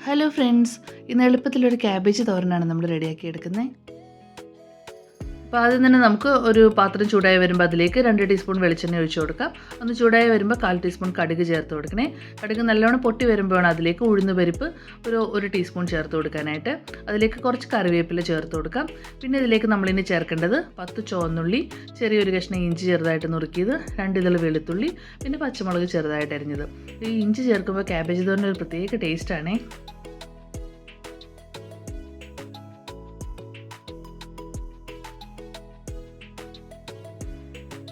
Hello friends ഇന്ന് എളുപ്പത്തിലൊരു cabbage തോരനാണ് നമ്മൾ റെഡിയാക്കി എടുക്കുന്നത് അപ്പോൾ ആദ്യം തന്നെ നമുക്ക് ഒരു പാത്രം ചൂടായി വരുമ്പോൾ അതിലേക്ക് രണ്ട് ടീസ്പൂൺ വെളിച്ചെണ്ണ ഒഴിച്ചു കൊടുക്കാം. ഒന്ന് ചൂടായി വരുമ്പോൾ കാൽ ടീസ്പൂൺ കടുക് ചേർത്ത് കൊടുക്കണേ. കടുക് നല്ലോണം പൊട്ടി വരുമ്പോഴാണ് അതിലേക്ക് ഉഴുന്ന് പരിപ്പ് ഒരു ഒരു ടീസ്പൂൺ ചേർത്ത് കൊടുക്കാനായിട്ട്. അതിലേക്ക് കുറച്ച് കറിവേപ്പില ചേർത്ത് കൊടുക്കാം. പിന്നെ ഇതിലേക്ക് നമ്മളിനി ചേർക്കേണ്ടത് പത്ത് ചുവന്നുള്ളി ചെറിയൊരു കഷ്ണം ഇഞ്ചി ചെറുതായിട്ട് നുറുക്കിയത് രണ്ട് ഇതൾ വെളുത്തുള്ളി പിന്നെ പച്ചമുളക് ചെറുതായിട്ട് അരിഞ്ഞത്. ഈ ഇഞ്ചി ചേർക്കുമ്പോൾ ക്യാബേജ് തോരന്റെ ഒരു പ്രത്യേക ടേസ്റ്റാണേ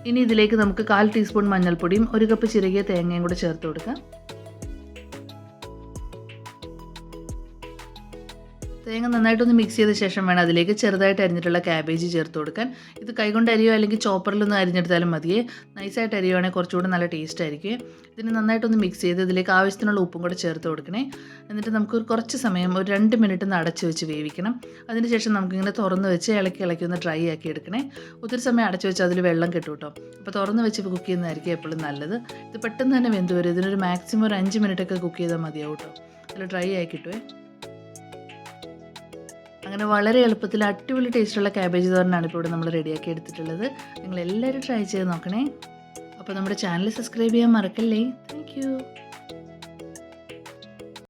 ഇനി ഇതിലേക്ക് നമുക്ക് കാൽ ടീസ്പൂൺ മഞ്ഞൾപ്പൊടിയും ഒരു കപ്പ് ചിരകിയ തേങ്ങയും കൂടെ ചേർത്ത് കൊടുക്കാം. തേങ്ങ നന്നായിട്ടൊന്ന് മിക്സ് ചെയ്ത ശേഷം വേണം അതിലേക്ക് ചെറുതായിട്ട് അരിഞ്ഞിട്ടുള്ള ക്യാബേജ് ചേർത്ത് കൊടുക്കാൻ. ഇത് കൈകൊണ്ട് അരിയോ അല്ലെങ്കിൽ ചോപ്പറിലൊന്ന് അരിഞ്ഞെടുത്താലും മതിയേ നൈസായിട്ട് അരിയുവാണെങ്കിൽ കുറച്ചുകൂടെ നല്ല ടേസ്റ്റ് ആയിരിക്കും. ഇതിന് നന്നായിട്ടൊന്ന് മിക്സ് ചെയ്ത് ഇതിലേക്ക് ആവശ്യത്തിനുള്ള ഉപ്പും കൂടെ ചേർത്ത് കൊടുക്കണേ. എന്നിട്ട് നമുക്ക് കുറച്ച് സമയം ഒരു രണ്ട് മിനിറ്റ് ഒന്ന് അടച്ചു വെച്ച് വേവിക്കണം. അതിനുശേഷം നമുക്കിങ്ങനെ തുറന്ന് വെച്ച് ഇളക്കി ഇളക്കി ഒന്ന് ഡ്രൈ ആക്കി എടുക്കണേ. ഒത്തിരി സമയം അടച്ചു വെച്ച് അതിൽ വെള്ളം കിട്ടും കേട്ടോ. അപ്പോൾ തുറന്ന് വെച്ച് കുക്ക് ചെയ്യുന്നതായിരിക്കും എപ്പോഴും നല്ലത്. ഇത് പെട്ടെന്ന് തന്നെ വെന്ത് വരും. ഇതിനൊരു മാക്സിമം ഒരു അഞ്ച് മിനിറ്റൊക്കെ കുക്ക് ചെയ്താൽ മതിയാവും കേട്ടോ. അതിൽ ഡ്രൈ ആയി അങ്ങനെ വളരെ എളുപ്പത്തിൽ അടിപൊളി ടേസ്റ്റുള്ള ക്യാബേജ് തോരനാണ് ഇപ്പോൾ ഇവിടെ നമ്മൾ റെഡിയാക്കി എടുത്തിട്ടുള്ളത്. നിങ്ങൾ എല്ലാവരും ട്രൈ ചെയ്ത് നോക്കണേ. അപ്പോൾ നമ്മുടെ ചാനൽ സബ്സ്ക്രൈബ് ചെയ്യാൻ മറക്കല്ലേ? താങ്ക്